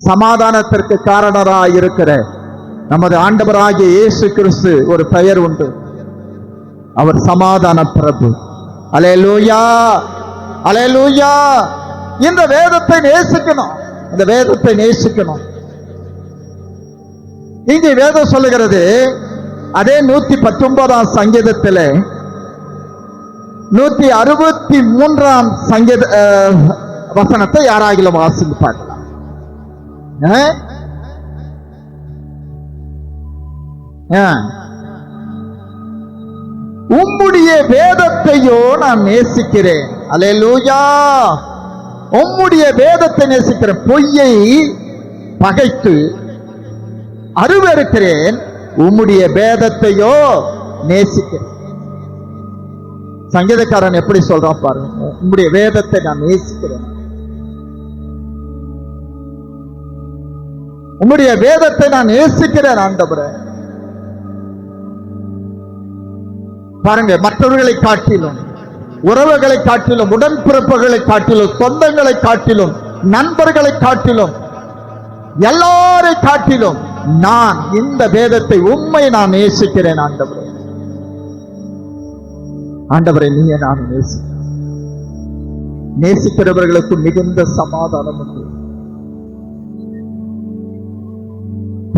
சமாதானத்திற்கு காரணராய் இருக்கிற நமது ஆண்டவராகிய இயேசு கிறிஸ்து ஒரு பெயர் உண்டு. அவர் சமாதான பிரபு. அலையலூயா அலையலூயா. இந்த வேதத்தை நேசிக்கணும். இந்த வேதத்தை நேசிக்கணும். இங்கே வேதம் சொல்லுகிறது அதே நூத்தி பத்தொன்பதாம் சங்கீதத்தில் நூத்தி அறுபத்தி மூன்றாம் சங்கீத அஹ், வசனத்தை யாராகிலும் வாசித்து உம்முடைய வேதத்தையோ நான் நேசிக்கிறேன். அல்லேலூயா. உம்முடைய வேதத்தை நேசிக்கிறேன் பொய்யை பகைத்து அருவருக்கிறேன். உம்முடைய வேதத்தையோ நேசிக்கிறேன். சங்கீதக்காரன் எப்படி சொல்றான் பாருங்க. உம்முடைய வேதத்தை நான் நேசிக்கிறேன். உம்முடைய வேதத்தை நான் நேசிக்கிறேன் ஆண்டவரே. பாருங்க மற்றவர்களை காட்டிலும் உறவுகளை காட்டிலும் உடன்பிறப்புகளை காட்டிலும் சொந்தங்களை காட்டிலும் நண்பர்களை காட்டிலும் எல்லாரை காட்டிலும் நான் இந்த வேதத்தை உண்மை நான் நேசிக்கிறேன் ஆண்டவரே. ஆண்டவரை நீயே நான் நேசி நேசிக்கிறவர்களுக்கு மிகுந்த சமாதானம் உண்டு.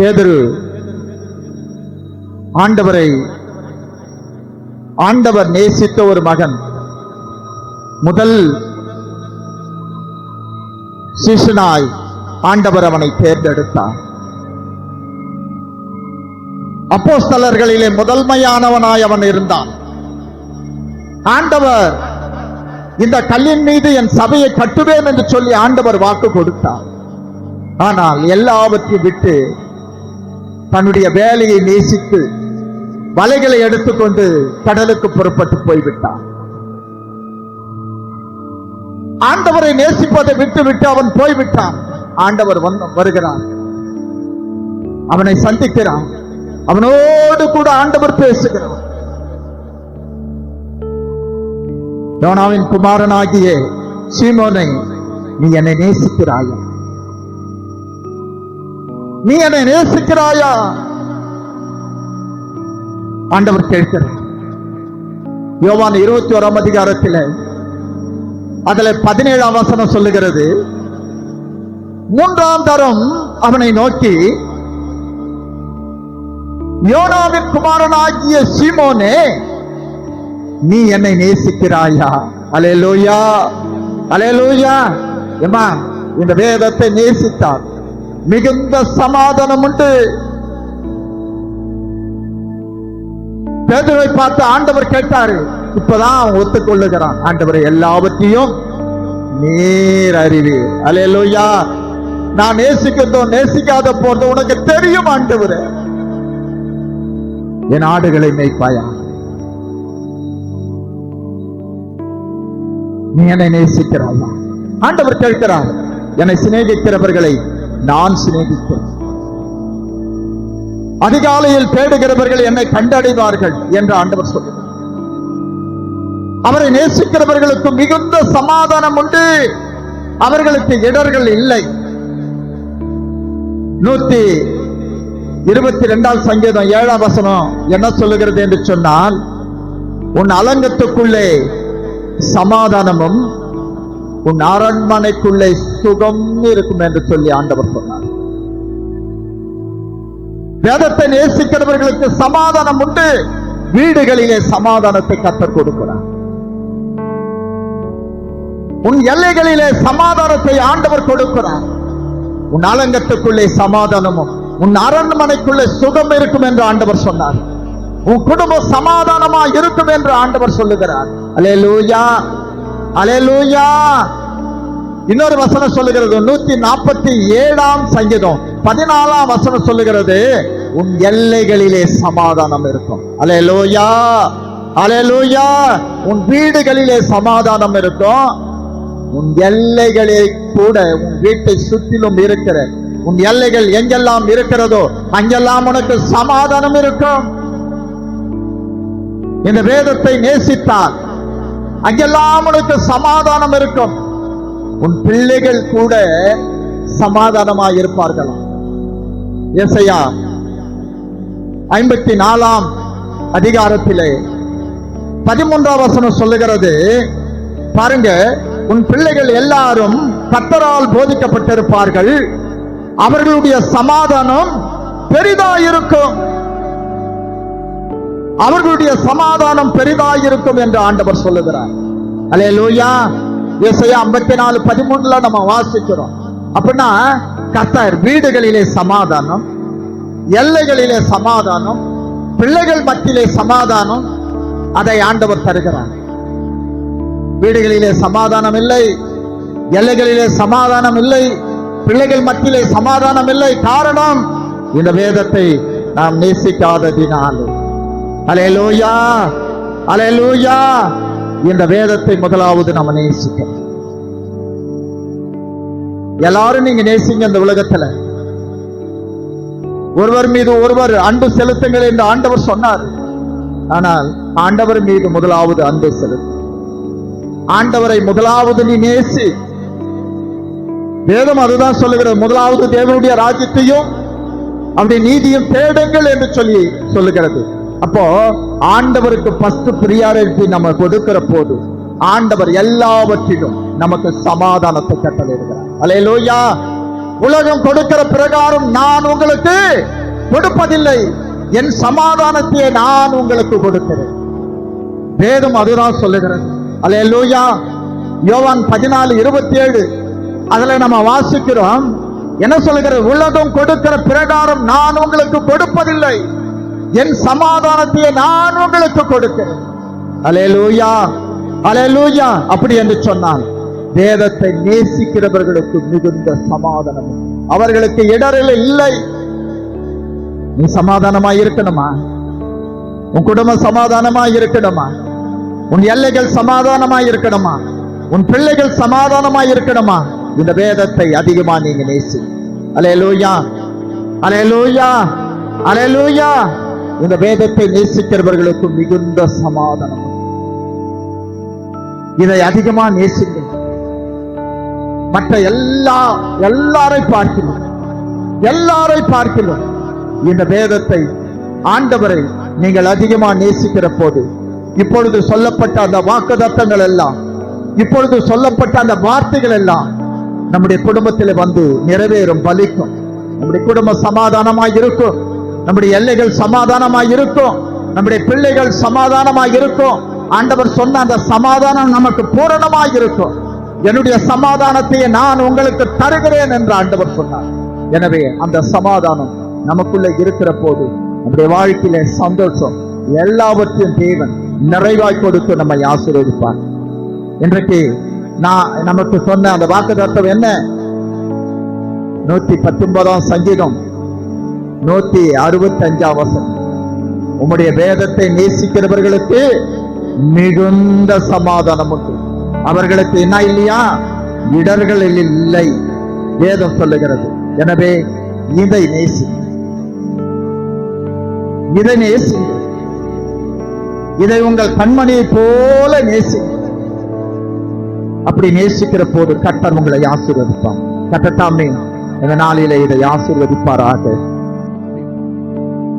பேதரு ஆண்டவரை ஆண்டவர் நேசித்த ஒரு மகன். முதல் சிசுனாய் ஆண்டவர் அவனை தேர்ந்தெடுத்தார். அப்போஸ்தலர்களிலே முதன்மையானவனாய் அவன் இருந்தான். ஆண்டவர் இந்த கல்லின் மீது என் சபையை கட்டுவேன் என்று சொல்லி ஆண்டவர் வாக்கு கொடுத்தார். ஆனால் எல்லாவற்றையும் விட்டு தன்னுடைய வேலையை நேசித்து வலைகளை எடுத்துக்கொண்டு கடலுக்கு புறப்பட்டு போய்விட்டான். ஆண்டவரை நேசிப்பதை விட்டு விட்டு அவன் போய்விட்டான். ஆண்டவர் வந்து வருகிறான் அவனை சந்திக்கிறான். அவனோடு கூட ஆண்டவர் பேசுகிறான் யோனாவின் குமாரனாகிய சீமோனை நீ என்னை நேசிக்கிறாயா? நீ என்னை நேசிக்கிறாயா? ஆண்டவர் கேட்கிறார். யோவான் இருபத்தி ஓராம் அதிகாரத்தில் அதுல பதினேழாம் வசனம் சொல்லுகிறது. மூன்றாம் தரம் அவனை நோக்கி யோனாவின் குமாரனாகிய சீமோனே நீ என்னை நேசிக்கிறாயா? அலேலூயா அலேலூயா எம்மா இந்த வேதத்தை நேசித்தார். மிகுந்த சமாதானம் உண்டு. பேதுருவை பார்த்து ஆண்டவர் கேட்டாரு. இப்பதான் அவன் ஒத்துக்கொள்ளுகிறான். ஆண்டவரை எல்லாவற்றையும் நீர் அறிவீர் அலையலோயா நான் நேசிக்கிறதோ நேசிக்காத போறதோ உனக்கு தெரியும் ஆண்டவர். என் ஆடுகளை மேய்ப்பாயா? நீ என்னை நேசிக்கிறாயா? ஆண்டவர் கேட்கிறார் என்னை சிநேகிக்கிறவர்களை நான் சிநேகித்தேன். அதிகாலையில் தேடுகிறவர்கள் என்னை கண்டடைவார்கள் என்று ஆண்டவர் சொல்கிறார். அவரை நேசிக்கிறவர்களுக்கு மிகுந்த சமாதானம் உண்டு. அவர்களுக்கு இடர்கள் இல்லை. நூத்தி இருபத்தி ரெண்டாம் சங்கீதம் ஏழாம் வசனம் என்ன சொல்லுகிறது என்று சொன்னால் உன் அலங்கத்துக்குள்ளே சமாதானமும் உன் அரண்மனைக்குள்ளே சுகம் இருக்கும் என்று சொல்லி ஆண்டவர் சொன்னார். வேதத்தை நேசிக்கிறவர்களுக்கு சமாதானம் உண்டு. வீடுகளிலே சமாதானத்தை கத்தர் கொடுக்கிறார். உன் எல்லைகளிலே சமாதானத்தை ஆண்டவர் கொடுக்கிறார். உன் அலங்கத்துக்குள்ளே சமாதானமும் உன் அரண்மனைக்குள்ளே சுகம் இருக்கும் என்று ஆண்டவர் சொன்னார். உன் குடும்பம் சமாதானமா இருக்கும் என்று ஆண்டவர் சொல்லுகிறார். அலேலூயா அலையலூயா இன்னொரு வசனம் சொல்லுகிறது. நூத்தி நாற்பத்தி ஏழாம் சங்கீதம். பதினாலாம் வசனம் சொல்லுகிறது. உன் எல்லைகளிலே சமாதானம் இருக்கும். அலையலூயா அலையலூயா உன் வீடுகளிலே சமாதானம் இருக்கும். உன் எல்லைகளே கூட உன் வீட்டை சுற்றிலும் இருக்கிற உன் எல்லைகள் எங்கெல்லாம் இருக்கிறதோ அங்கெல்லாம் உனக்கு சமாதானம் இருக்கும். இந்த வேதத்தை நேசித்தால் அங்கெல்லாம் உனக்கு சமாதானம் இருக்கும். உன் பிள்ளைகள் கூட சமாதானமாக இருப்பார்களாம். எசையா ஐம்பத்தி நாலாம் அதிகாரத்திலே பதிமூன்றாம் வசனம் சொல்லுகிறது பாருங்க உன் பிள்ளைகள் எல்லாரும் கத்தரால் போதிக்கப்பட்டிருப்பார்கள். அவர்களுடைய சமாதானம் பெரிதா இருக்கும் அவர்களுடைய சமாதானம் பெரிதாயிருக்கும் என்று ஆண்டவர் சொல்லுகிறார். அலே லூயா இசையா ஐம்பத்தி நாலு பதிமூணுல நம்ம வாசிக்கிறோம். அப்படின்னா கத்தர் வீடுகளிலே சமாதானம் எல்லைகளிலே சமாதானம் பிள்ளைகள் மத்தியிலே சமாதானம் அதை ஆண்டவர் தருகிறார். வீடுகளிலே சமாதானம் இல்லை எல்லைகளிலே சமாதானம் இல்லை பிள்ளைகள் மத்தியிலே சமாதானம் இல்லை. காரணம் இந்த வேதத்தை நாம் நேசிக்காததினாலும் அலையலூயா அலையலூயா இந்த வேதத்தை முதலாவது நம்ம நேசிக்கணும் எல்லாரும் நீங்க நேசிங்க இந்த உலகத்துல. ஒருவர் மீது ஒருவர் அன்பு செலுத்துங்கள் என்று ஆண்டவர் சொன்னார். ஆனால் ஆண்டவர் மீது முதலாவது அன்பு செலுத்து. ஆண்டவரை முதலாவது நீ நேசி. வேதம் அதுதான் சொல்லுகிறது. முதலாவது தேவனுடைய ராஜ்யத்தையும் அவருடைய நீதியும் தேடுங்கள் என்று சொல்லி சொல்லுகிறது. அப்போ ஆண்டவருக்கு ஃபர்ஸ்ட் பிரியாரிட்டி நம்ம கொடுக்கிற போது ஆண்டவர் எல்லாவற்றிலும் நமக்கு சமாதானத்தை கட்டளையிடுகிறார். அலையலோயா உலகம் கொடுக்கிற பிரகாரம் நான் உங்களுக்கு கொடுப்பதில்லை. என் சமாதானத்தை நான் உங்களுக்கு கொடுக்கிறேன். வேதம் அதுதான் சொல்லுகிறது. அலையலோயா யோவான் பதினாலு இருபத்தி ஏழு அதுல நம்ம வாசிக்கிறோம். என்ன சொல்லுகிறது? உலகம் கொடுக்கிற பிரகாரம் நான் உங்களுக்கு கொடுப்பதில்லை. என் சமாதானத்தை நான் உங்களுக்கு கொடுக்கிறேன். அலேலூயா அலேலூயா அப்படி என்று சொன்னான். வேதத்தை நேசிக்கிறவர்களுக்கு மிகுந்த சமாதானம். அவர்களுக்கு இடரில் இல்லை. நீ சமாதானமா இருக்கணுமா? உன் குடும்பம் சமாதானமா இருக்கணுமா? உன் எல்லைகள் சமாதானமா இருக்கணுமா? உன் பிள்ளைகள் சமாதானமா இருக்கணுமா? இந்த வேதத்தை அதிகமா நீங்க நேசி. அலேலூயா அலே லூயா இந்த வேதத்தை நேசிக்கிறவர்களுக்கு மிகுந்த சமாதானம். இதை அதிகமா நேசிங்க. மற்ற எல்லா எல்லாரை பார்க்கிறோம் எல்லாரை பார்க்கிறோம் இந்த வேதத்தை ஆண்டவரை நீங்கள் அதிகமா நேசிக்கிற போது இப்பொழுது சொல்லப்பட்ட அந்த வாக்குதத்தங்கள் எல்லாம் இப்பொழுது சொல்லப்பட்ட அந்த வார்த்தைகள் எல்லாம் நம்முடைய குடும்பத்தில் வந்து நிறைவேறும் பலிக்கும். நம்முடைய குடும்பம் சமாதானமாக இருக்கும். நம்முடைய எல்லைகள் சமாதானமாக இருக்கும் நம்முடைய பிள்ளைகள் சமாதானமாக இருக்கும் ஆண்டவர் சொன்ன அந்த சமாதானம் நமக்கு பூரணமாக இருக்கும் என்னுடைய சமாதானத்தை நான் உங்களுக்கு தருகிறேன் என்று ஆண்டவர் சொன்னார். எனவே அந்த சமாதானம் நமக்குள்ள இருக்கிற போது நம்முடைய வாழ்க்கையில சந்தோஷம் எல்லாவற்றையும் தேவன் நிறைவாய் கொடுத்து நம்மை ஆசீர்வதிப்பார். இன்றைக்கு நான் நமக்கு சொன்ன அந்த வாக்கு தத்துவம் என்ன? நூத்தி பத்தொன்பதாம் சங்கீதம். நூத்தி அறுபத்தி அஞ்சாம் வசனம். உம்முடைய வேதத்தை நேசிக்கிறவர்களுக்கு மிகுந்த சமாதானம் உண்டு. அவர்களுக்கு என்ன இல்லையா? இடர்கள் இல்லை. வேதம் சொல்லுகிறது. எனவே இதை நேசி இதை நேசி இதை உங்கள் கண்மணியை போல நேசி அப்படி நேசிக்கிற போது கட்டர் உங்களை ஆசீர்வதிப்பான் கட்டத்தாமே இந்த நாளிலே இதை ஆசீர்வதிப்பாராக.